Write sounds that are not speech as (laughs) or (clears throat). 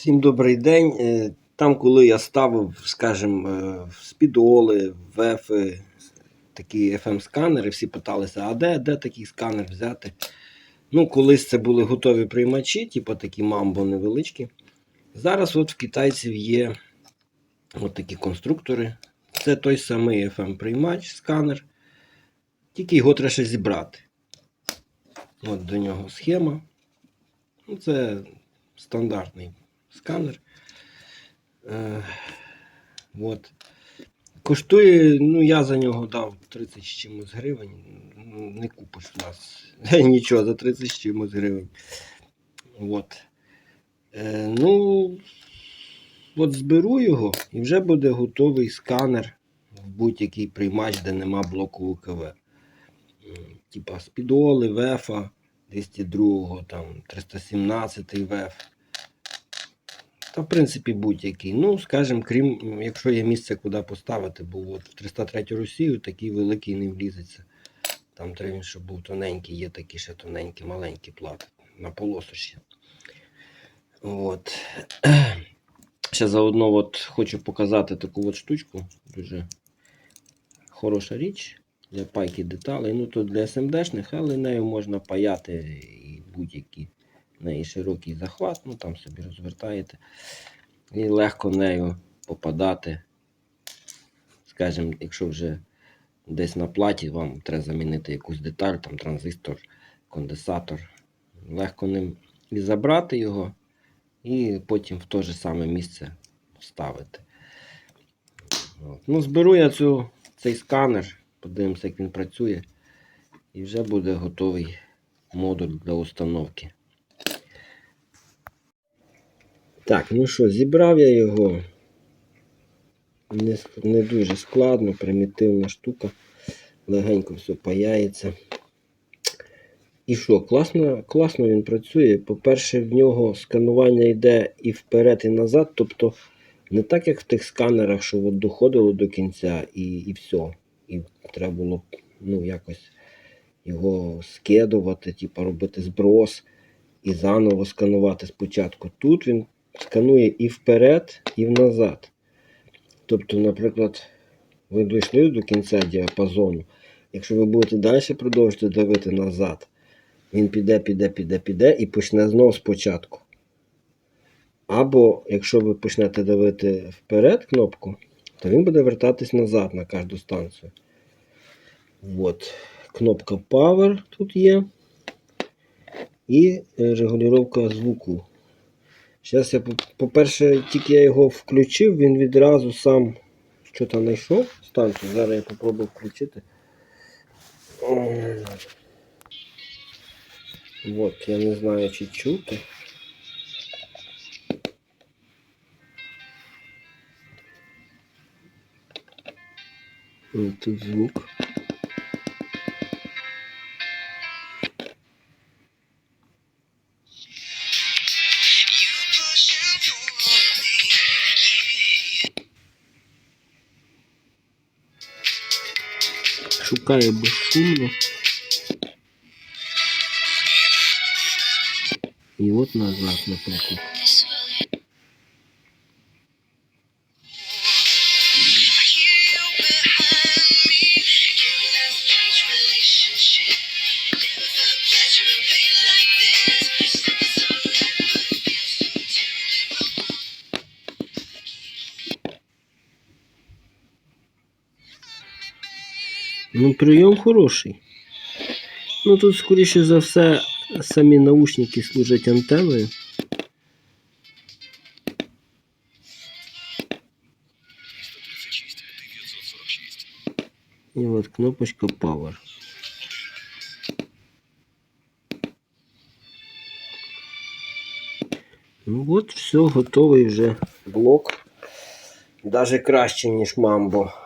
Всім добрий день. Е, Там, коли я ставив, скажімо, спідоли, вефи, такі FM-сканери, всі питалися, а де, де такий сканер взяти? Ну, колись це були готові приймачі, типу такі мамбо невеличкі. Зараз от в китайців є от такі конструктори. Це той самий FM-приймач, сканер. Тільки його треба зібрати. От до нього схема. Ну, це стандартний сканер. Е, от. Коштує, ну я за нього дав 30 з чимось гривень. Не купиш в нас (laughs) нічого за 30 з чимось гривень. От. Е, ну, от зберу його і вже буде готовий сканер в будь-який приймач, де нема блоку УКВ. Типа спідоли, вефа 202, там 317 веф. Та, в принципі, будь-який. Ну, скажімо, крім, якщо є місце, куди поставити, бо от в 303 Росію такий великий не влізеться. Там треба, щоб був тоненький, є такі ще тоненькі, маленькі плати на полосочці. От. (clears throat) Ще заодно от хочу показати таку от штучку. Дуже хороша річ для пайки деталей. Ну, то для СМДшних, але нею можна паяти і будь-які. Неї широкий захват, ну там собі розвертаєте. І легко нею попадати. Скажімо, якщо вже десь на платі вам треба замінити якусь деталь, там транзистор, конденсатор. Легко ним і забрати його, і потім в те же саме місце вставити. От. Ну, зберу я цю, цей сканер, подивимося, як він працює. І вже буде готовий модуль для установки. Так, ну що, зібрав я його. Не, не дуже складно, примітивна штука. Легенько все паяється. І що, класно, класно він працює. По-перше, в нього сканування йде і вперед, і назад. Тобто не так, як в тих сканерах, що от доходило до кінця і, і все. І треба було ну, якось його скидувати, типу робити зброс і заново сканувати спочатку. Тут він сканує і вперед, і назад. Тобто, наприклад, ви дійшли до кінця діапазону. Якщо ви будете далі продовжувати давити назад, він піде, піде, піде, піде і почне знову спочатку. Або якщо ви почнете давити вперед кнопку, то він буде вертатись назад на кожну станцію. От. Кнопка Power тут є. І е, регулювання звуку. Зараз я, по- по-перше, тільки я його включив, він відразу сам що там знайшов станцію. Зараз я попробую включити. От, я не знаю, чи чути. Тут звук. Шукає безшумно. І от назад, наприклад. Ну, прийом хороший. Ну тут, скоріше за все, самі наушники служать антеною. І от кнопочка Power. Ну от, все, готовий вже блок. Даже краще, ніж Mambo.